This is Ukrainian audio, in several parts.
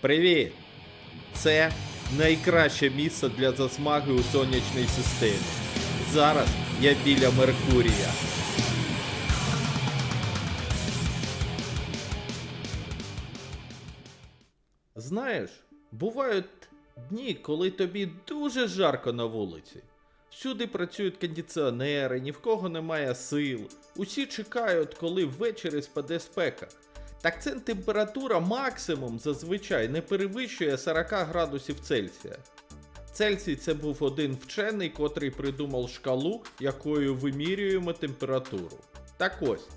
Привіт! Це найкраще місце для засмаги у сонячній системі. Зараз я біля Меркурія. Знаєш, бувають дні, коли тобі дуже жарко на вулиці. Всюди працюють кондиціонери, ні в кого немає сил. Усі чекають, коли ввечері спаде спека. Так це температура максимум зазвичай не перевищує 40 градусів Цельсія. Цельсій це був один вчений, котрий придумав шкалу, якою вимірюємо температуру. Так ось,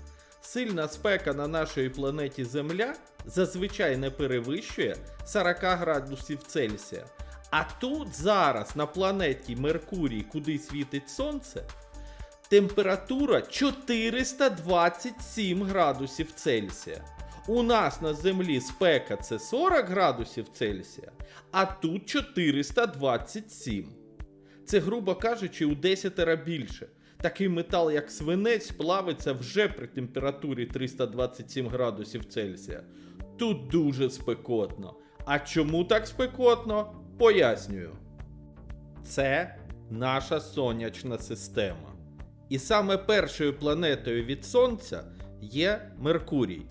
сильна спека на нашій планеті Земля зазвичай не перевищує 40 градусів Цельсія. А тут зараз на планеті Меркурій, куди світить Сонце, температура 427 градусів Цельсія. У нас на землі спека це 40 градусів Цельсія, а тут 427. Це, грубо кажучи, у 10 більше. Такий метал, як свинець, плавиться вже при температурі 327 градусів Цельсія. Тут дуже спекотно. А чому так спекотно? Пояснюю. Це наша сонячна система. І саме першою планетою від Сонця є Меркурій.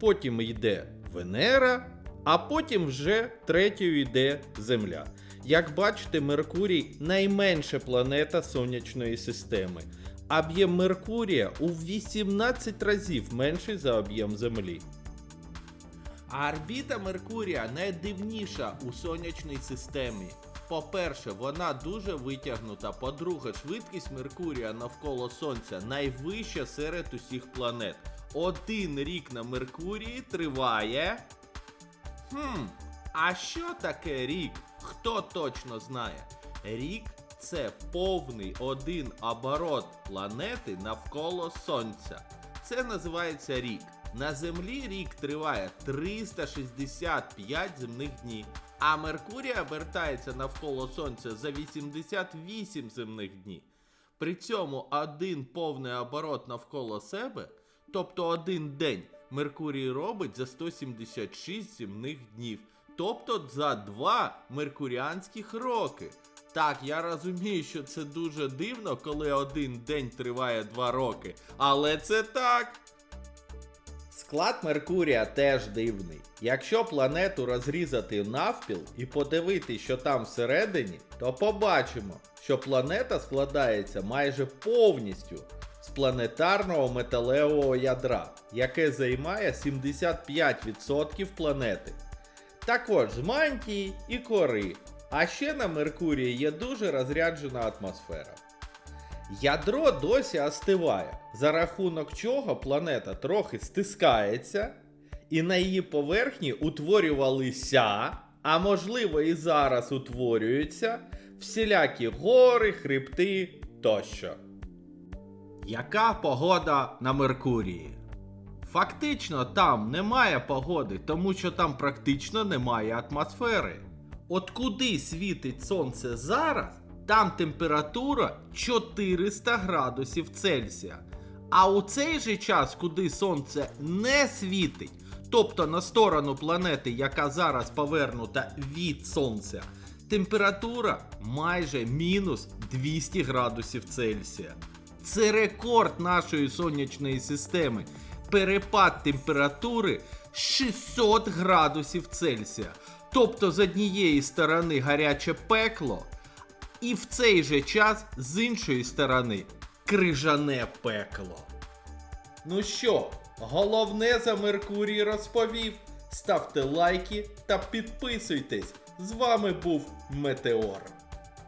Потім йде Венера, а потім вже третьою йде Земля. Як бачите, Меркурій найменша планета сонячної системи. Об'єм Меркурія у 18 разів менший за об'єм Землі. А орбіта Меркурія найдивніша у сонячній системі. По-перше, вона дуже витягнута. По-друге, швидкість Меркурія навколо Сонця найвища серед усіх планет. Один рік на Меркурії триває. Хм, а що таке рік? Хто точно знає? Рік це повний один оборот планети навколо Сонця. Це називається рік. На Землі рік триває 365 земних днів, а Меркурій обертається навколо Сонця за 88 земних днів. При цьому один повний оборот навколо себе, тобто один день, Меркурій робить за 176 земних днів, тобто за два меркуріанських роки. Так, я розумію, що це дуже дивно, коли один день триває два роки, але це так. Склад Меркурія теж дивний. Якщо планету розрізати навпіл і подивитися, що там всередині, то побачимо, що планета складається майже повністю з планетарного металевого ядра, яке займає 75% планети. Також з мантії і кори. А ще на Меркурії є дуже розряджена атмосфера. Ядро досі остиває, за рахунок чого планета трохи стискається, і на її поверхні утворювалися, а можливо і зараз утворюються, всілякі гори, хребти тощо. Яка погода на Меркурії? Фактично там немає погоди, тому що там практично немає атмосфери. От куди світить сонце зараз, там температура 400 градусів Цельсія. А у цей же час, куди сонце не світить, тобто на сторону планети, яка зараз повернута від сонця, температура майже мінус 200 градусів Цельсія. Це рекорд нашої сонячної системи. Перепад температури 600 градусів Цельсія. Тобто з однієї сторони гаряче пекло, і в цей же час з іншої сторони крижане пекло. Ну що, головне за Меркурій розповів. Ставте лайки та підписуйтесь. З вами був Метеор.